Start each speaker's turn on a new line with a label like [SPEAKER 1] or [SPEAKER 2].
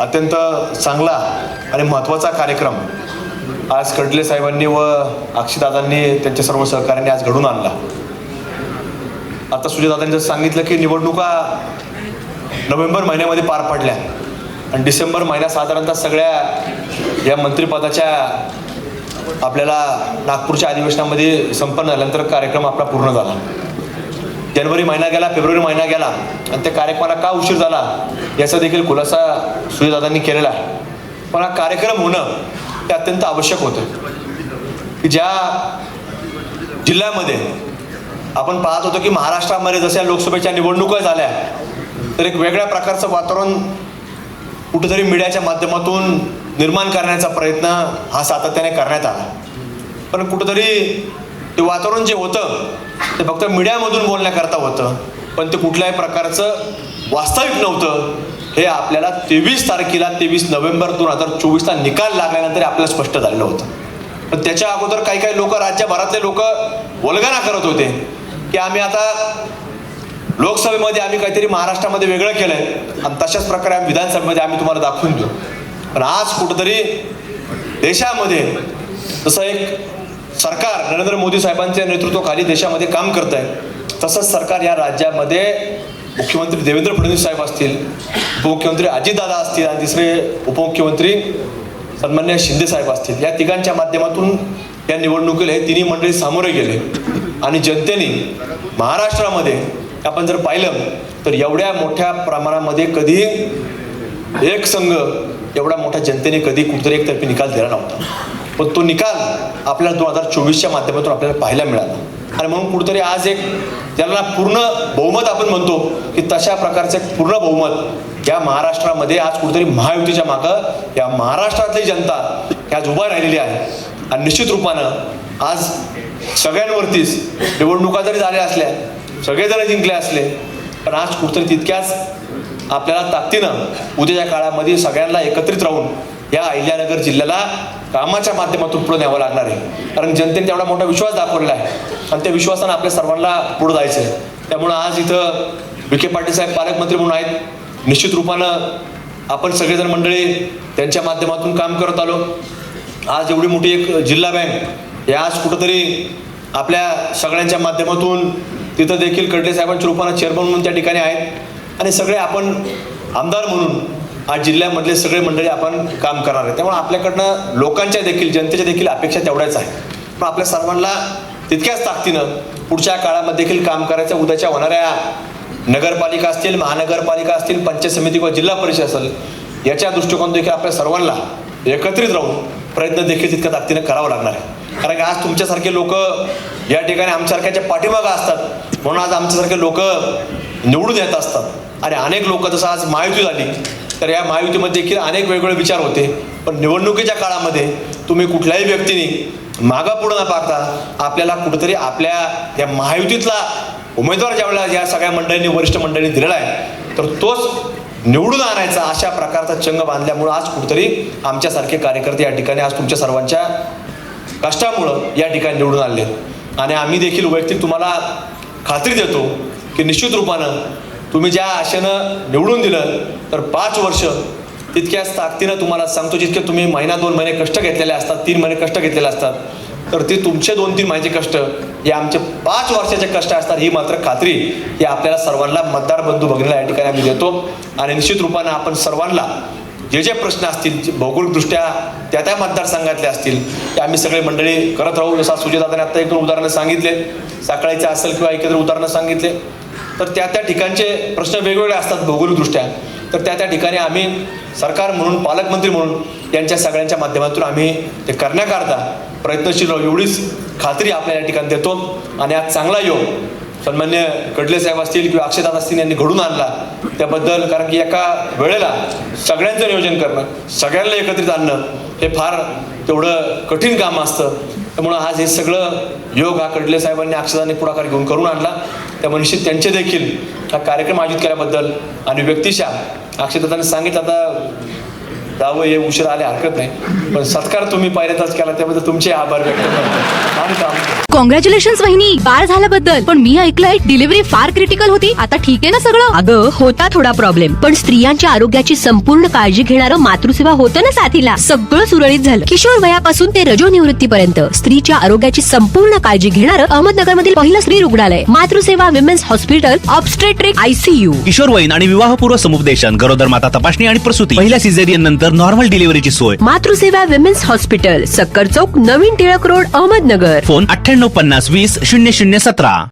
[SPEAKER 1] अत्यंत चांगला आणि महत्त्वाचा कार्यक्रम आज कडले साहेबांनी व अक्षीदादांनी त्यांच्या सर्व सहकार्यांनी आज घडून आणला. आता सुजयदादांनी जसं सांगितलं की निवडणुका नोव्हेंबर महिन्यामध्ये पार पडल्या आणि डिसेंबर महिन्यात साधारणतः सगळ्या या मंत्रिपदाच्या आपल्याला नागपूरच्या अधिवेशनामध्ये संपन्न झाल्यानंतर कार्यक्रम आपला पूर्ण झाला. जानेवारी महिना गेला फेब्रुवारी महिना गेला आणि त्या कार्यक्रमाला का उशीर झाला याचा देखील खुलासा सूर्यदादांनी केलेला आहे. पण हा कार्यक्रम होणं ते अत्यंत आवश्यक होतं. की ज्या जिल्ह्यामध्ये आपण पाहत होतो की महाराष्ट्रामध्ये जशा लोकसभेच्या निवडणुका झाल्या तर एक वेगळ्या प्रकारचं वातावरण कुठेतरी मीडियाच्या माध्यमातून निर्माण करण्याचा प्रयत्न हा सातत्याने करण्यात आला. पण कुठंतरी ते वातावरण जे होतं ते फक्त मीडियामधून बोलण्याकरता होतं. पण ते कुठल्याही प्रकारचं वास्तविक नव्हतं. हे आपल्याला तेवीस तारखेला तेवीस नोव्हेंबर दोन हजार चोवीसला निकाल लागल्यानंतर आपल्याला स्पष्ट झालेलं होतं. पण त्याच्या अगोदर काही काही लोक राज्यभरातले लोक वल्गना करत होते की आम्ही आता लोकसभेमध्ये आम्ही काहीतरी महाराष्ट्रामध्ये वेगळं केलंय आणि तशाच प्रकारे आम्ही विधानसभेमध्ये आम्ही तुम्हाला दाखवून देऊ. पण आज कुठंतरी देशामध्ये जसं एक सरकार नरेंद्र मोदी साहेबांच्या नेतृत्वाखाली देशामध्ये काम करत आहे. तसंच सरकार या राज्यामध्ये मुख्यमंत्री देवेंद्र फडणवीस साहेब असतील उपमुख्यमंत्री अजितदादा असतील आणि तिसरे उपमुख्यमंत्री सन्मान्य शिंदे साहेब असतील. या तिघांच्या माध्यमातून या निवडणुकीला हे तिन्ही मंडळी सामोरे गेले. आणि जनतेने महाराष्ट्रामध्ये आपण जर पाहिलं तर एवढ्या मोठ्या प्रमाणामध्ये कधी एक संघ एवढा मोठ्या जनतेने कधी कुठतरी एकतर्फी निकाल दिला नव्हता. पण तो निकाल आपल्याला दोन हजार चोवीसच्या माध्यमातून आपल्याला पाहायला मिळाला. आणि म्हणून कुठेतरी आज एक त्याला पूर्ण बहुमत आपण म्हणतो की तशा प्रकारचं एक पूर्ण बहुमत या महाराष्ट्रामध्ये आज कुठेतरी महायुतीच्या मागं या महाराष्ट्रातली जनता आज उभा राहिलेली आहे. आणि निश्चित रूपानं आज सगळ्यांवरतीच निवडणुका जरी झाल्या असल्या सगळेजण जिंकले असले पण आज कुठेतरी तितक्याच आपल्याला ताकदीनं उद्याच्या काळामध्ये सगळ्यांना एकत्रित राहून या अहिल्यानगर जिल्ह्याला कामाच्या माध्यमातून पुढे न्यावं लागणार आहे. कारण जनतेने तेवढा मोठा विश्वास दाखवलेला आहे. आणि त्या विश्वासानं आपल्या सर्वांना पुढे जायचं आहे त्यामुळं आज इथं विखे पाटील साहेब पालकमंत्री म्हणून आहेत. निश्चित रूपानं आपण सगळेजण मंडळी त्यांच्या माध्यमातून काम करत आलो. आज एवढी मोठी एक जिल्हा बँक हे आज कुठंतरी आपल्या सगळ्यांच्या माध्यमातून तिथं देखील कडले साहेबांच्या रूपानं चेअरमन म्हणून त्या ठिकाणी आहेत. आणि सगळे आपण आमदार म्हणून आज जिल्ह्यामधले सगळे मंडळी आपण काम करणार आहे त्यामुळे आपल्याकडनं लोकांच्या देखील जनतेच्या देखील अपेक्षा तेवढ्याच आहे पण आपल्या सर्वांना तितक्याच ताकदीनं पुढच्या काळामध्ये देखील काम करायचं उद्याच्या होणाऱ्या नगरपालिका असतील महानगरपालिका असतील पंचायत समिती किंवा जिल्हा परिषद असेल याच्या दृष्टिकोन देखील आपल्या सर्वांना एकत्रित राहून प्रयत्न देखील तितक्या ताकदीनं करावं लागणार आहे. कारण की आज तुमच्यासारखे लोक या ठिकाणी आमच्यासारख्याच्या पाठीमागं असतात. म्हणून आज आमच्यासारखे लोक निवडून येत असतात. आणि अनेक लोक जसं आज महायुती झाली तर या महायुतीमध्ये देखील अनेक वेगवेगळे विचार होते. पण निवडणुकीच्या काळामध्ये तुम्ही कुठल्याही व्यक्तीने मागं पुढं न पाहता आपल्याला कुठंतरी आपल्या या महायुतीतला उमेदवार ज्यावेळेला या सगळ्या मंडळींनी वरिष्ठ मंडळींनी दिलेला आहे तर तोच निवडून आणायचा अशा प्रकारचा चंग बांधल्यामुळं आज कुठंतरी आमच्यासारखे कार्यकर्ते या ठिकाणी आज तुमच्या सर्वांच्या कष्टामुळं या ठिकाणी निवडून आले आणि आम्ही देखील वैयक्तिक तुम्हाला खात्री देतो की निश्चित रूपानं तुम्ही ज्या आशेनं निवडून दिलं तर पाच वर्ष तितक्याच ताकदीनं तुम्हाला सांगतो जितके तुम्ही महिना दोन महिने कष्ट घेतलेले असतात तीन महिने कष्ट घेतलेले असतात तर ते तुमचे दोन तीन महिन्याचे कष्ट हे आमचे पाच वर्षाचे कष्ट असतात ही मात्र खात्री ही आपल्याला सर्वांना मतदार बंधू बघण्याला या ठिकाणी आम्ही देतो. आणि निश्चित रूपानं आपण सर्वांना जे जे प्रश्न असतील जे भौगोलिकदृष्ट्या त्या त्या मतदारसंघातले असतील ते आम्ही सगळे मंडळी करत राहू. जसं सुजयदादाने आता एक दोन उदाहरणं सांगितले सकाळीचे असेल किंवा एकत्र उदाहरणं सांगितले तर त्या त्या ठिकाणचे प्रश्न वेगवेगळे असतात भौगोलिकदृष्ट्या. तर त्या त्या ठिकाणी आम्ही सरकार म्हणून पालकमंत्री म्हणून यांच्या सगळ्यांच्या माध्यमातून आम्ही ते करण्याकरता प्रयत्नशील राहू एवढीच खात्री आपल्या या ठिकाणी देतो. आणि आज चांगला योग सन्मान्य कडले साहेब असतील किंवा अक्षयदादा असतील यांनी घडून आणला त्याबद्दल कारण की एका वेळेला सगळ्यांचं नियोजन करणं सगळ्यांना एकत्रित आणणं हे फार तेवढं कठीण काम असतं. त्यामुळं आज हे सगळं योग हा कडले साहेबांनी अक्षदाने पुढाकार घेऊन करून आणला. त्यामुळे निश्चित त्यांचे देखील हा कार्यक्रम आयोजित केल्याबद्दल आणि व्यक्तिशा अक्षयदादांनी सांगितलं. आता जावं हे उशीर आले हरकत नाही. पण सत्कार तुम्ही पहिल्यांदाच केला त्याबद्दल तुमचे आभार व्यक्त करतो. आणि थांबतो.
[SPEAKER 2] कॉंग्रॅच्युलेशन वहिनी. बाळ झाल्याबद्दल. पण मी ऐकलंय डिलिव्हरी फार क्रिटिकल होती. आता ठीक आहे ना सगळं?
[SPEAKER 3] अगं होता थोडा प्रॉब्लेम पण स्त्रियांच्या आरोग्याची संपूर्ण काळजी घेणारं मातृसेवा होतं ना साथीला? सगळं सुरळीत झालं. किशोर वयापासून ते रजो निवृत्तीपर्यंत स्त्रीच्या आरोग्याची संपूर्ण काळजी घेणारं अहमदनगर मधील पहिलं स्त्री रुग्णालय. Matruseva women's hospital obstetric ICU
[SPEAKER 4] किशोरवयीन आणि विवाहपूर्व समुपदेशन गरोदर माता तपासणी आणि प्रसूती. पहिल्या सिझेरियन नंतर नॉर्मल डिलिव्हरीची सोय.
[SPEAKER 3] मातृसेवा विमेन्स हॉस्पिटल सक्कर चौक नवीन टिळक रोड अहमदनगर.
[SPEAKER 4] फोन अठ्ठ्याण्णव पन्नास वीस शून्य शून्य सतरा.